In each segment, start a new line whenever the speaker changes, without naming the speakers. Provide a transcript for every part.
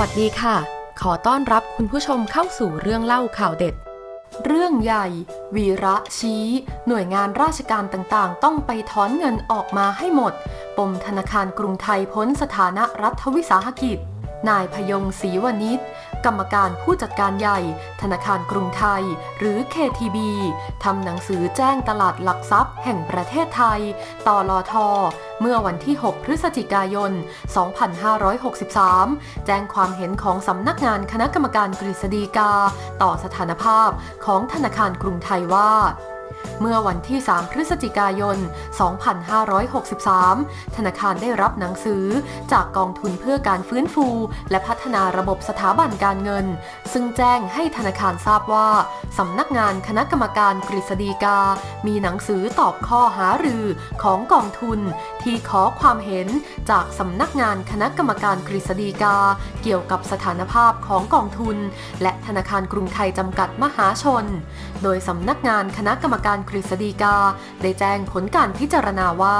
วัสดีค่ะ ขอต้อนรับคุณผู้ชมเข้าสู่เรื่องเล่าข่าวเด็ด เรื่องใหญ่ วีระชี้ หน่วยงานราชการต่างๆ ต้องไปถอนเงินออกมาให้หมด ปมธนาคารกรุงไทยพ้นสถานะรัฐวิสาหกิจ นายพยงศรีวณิช กรรมการผู้จัดการใหญ่ ธนาคารกรุงไทย หรือ KTB ทำหนังสือแจ้งตลาดหลักทรัพย์แห่งประเทศไทย ต่อลอทอเมื่อวันที่ 6 พฤศจิกายน 2563 แจ้งความเห็นของสำนักงานคณะกรรมการกฤษฎีกา ต่อสถานภาพของธนาคารกรุงไทยว่า เมื่อวันที่ 3 พฤศจิกายน 2563 ธนาคารได้รับหนังสือจากกองทุนเพื่อการฟื้นฟู และพัฒนาระบบสถาบันการเงิน ซึ่งแจ้งให้ธนาคารทราบว่า สำนักงานคณะกรรมการกฤษฎีกา มีหนังสือตอบข้อหารือของกองทุน ที่ขอความเห็นจากสำนักงานคณะกรรมการกฤษฎีกา เกี่ยวกับสถานภาพของกองทุน และธนาคารกรุงไทยจำกัดมหาชน โดยสำนักงานคณะกรรมการการกฤษฎีกา ได้แจ้งผลการพิจารณาว่า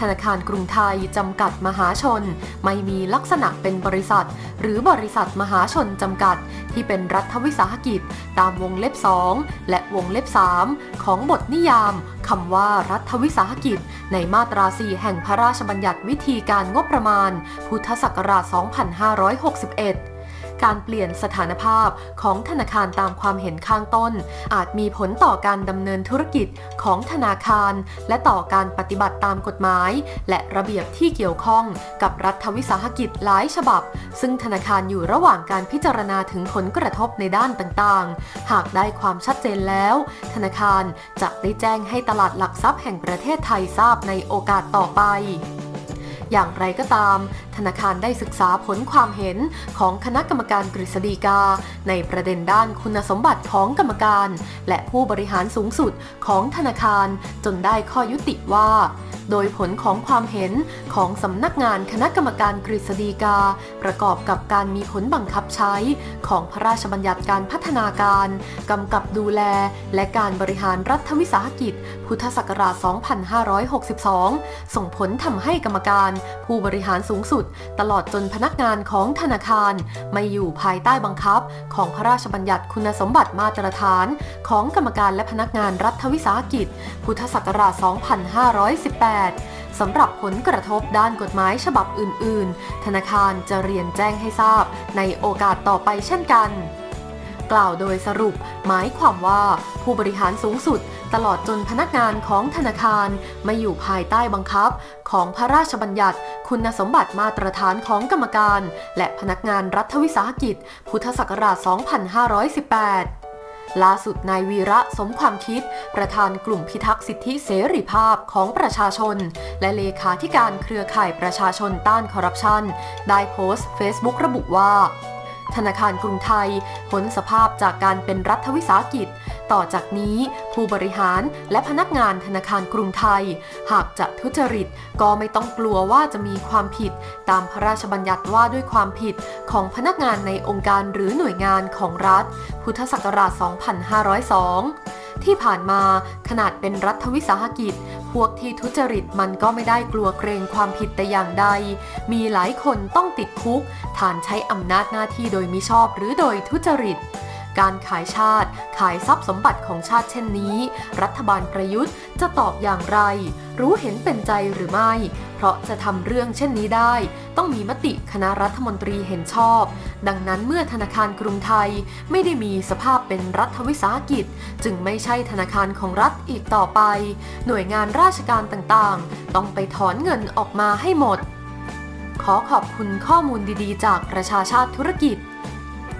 ธนาคารกรุงไทยจำกัดมหาชน ไม่มีลักษณะเป็นบริษัท หรือบริษัทมหาชนจำกัด ที่เป็นรัฐวิสาหกิจ ตามวงเล็บ 2 และวงเล็บ 3 ของบทนิยามคำว่ารัฐวิสาหกิจ ในมาตรา4แห่งพระราชบัญญัติวิธีการงบประมาณ พุทธศักราช 2561 การเปลี่ยนสถานภาพของธนาคารตามความเห็นข้างต้น อาจมีผลต่อการดำเนินธุรกิจของธนาคาร และต่อการปฏิบัติตามกฎหมาย และระเบียบที่เกี่ยวข้องกับรัฐวิสาหกิจหลายฉบับ ซึ่งธนาคารอยู่ระหว่างการพิจารณาถึงผลกระทบในด้านต่างๆ หากได้ความชัดเจนแล้ว ธนาคารจะได้แจ้งให้ตลาดหลักทรัพย์แห่งประเทศไทยทราบในโอกาสต่อไปอย่างไรก็ตาม ธนาคารได้ศึกษาผลความเห็นของคณะกรรมการกฤษฎีกา ในประเด็นด้านคุณสมบัติของกรรมการ และผู้บริหารสูงสุดของธนาคาร จนได้ข้อยุติว่า โดยผลของความเห็นของสำนักงานคณะกรรมการกฤษฎีกา ประกอบกับการมีผลบังคับใช้ของพระราชบัญญัติการพัฒนาการกำกับดูแล และการบริหารรัฐวิสาหกิจ พุทธศักราช 2562 ส่งผลทำให้กรรมการ ผู้บริหารสูงสุดด ตลอดจนพนักงานของธนาคารไม่อยู่ภายใต้บังคับ ของพระราชบัญญัติคุณสมบัติมาตรฐาน ของกรรมการและพนักงานรัฐวิสาหกิจ พุทธศักราช 2518สำหรับผลกระทบด้านกฎหมายฉบับอื่น ๆ ธนาคารจะเรียนแจ้งให้ทราบในโอกาสต่อไปเช่นกัน กล่าวโดยสรุป หมายความว่าผู้บริหารสูงสุดตลอดจนพนักงานของธนาคารไม่อยู่ภายใต้บังคับ ของพระราชบัญญัติ คุณสมบัติมาตรฐานของกรรมการ และพนักงานรัฐวิสาหกิจ พุทธศักราช 2518ล่าสุดนายวีระสมความคิด ประธานกลุ่มพิทักษ์สิทธิเสรีภาพของประชาชน และเลขาธิการเครือข่ายประชาชนต้านคอร์รัปชัน ได้โพสต์ Facebook ระบุว่า ธนาคารกรุงไทยพ้นสภาพจากการเป็นรัฐวิสาหกิจ ต่อจากนี้ผู้บริหารและพนักงานธนาคารกรุงไทย หากจะทุจริตก็ไม่ต้องกลัวว่าจะมีความผิด ตามพระราชบัญญัติว่าด้วยความผิดของพนักงานในองค์การหรือหน่วยงานของรัฐ พุทธศักราช 2502ที่ผ่านมาขนาดเป็นรัฐวิสาหกิจ พวกที่ทุจริตมันก็ไม่ได้กลัวเกรงความผิดแต่อย่างใด มีหลายคนต้องติดคุก ฐานใช้อำนาจหน้าที่โดยมิชอบหรือโดยทุจริต การขายชาติ ขายทรัพย์สมบัติของชาติเช่นนี้ รัฐบาลประยุทธ์จะตอบอย่างไร รู้เห็นเป็นใจหรือไม่ เพราะจะทำเรื่องเช่นนี้ได้ ต้องมีมติคณะรัฐมนตรีเห็นชอบ ดังนั้นเมื่อธนาคารกรุงไทยไม่ได้มีสภาพเป็นรัฐวิสาหกิจ จึงไม่ใช่ธนาคารของรัฐอีกต่อไป หน่วยงานราชการต่างๆ ต้องไปถอนเงินออกมาให้หมดขอขอบคุณข้อมูลดีๆ จากประชาชาติธุรกิจ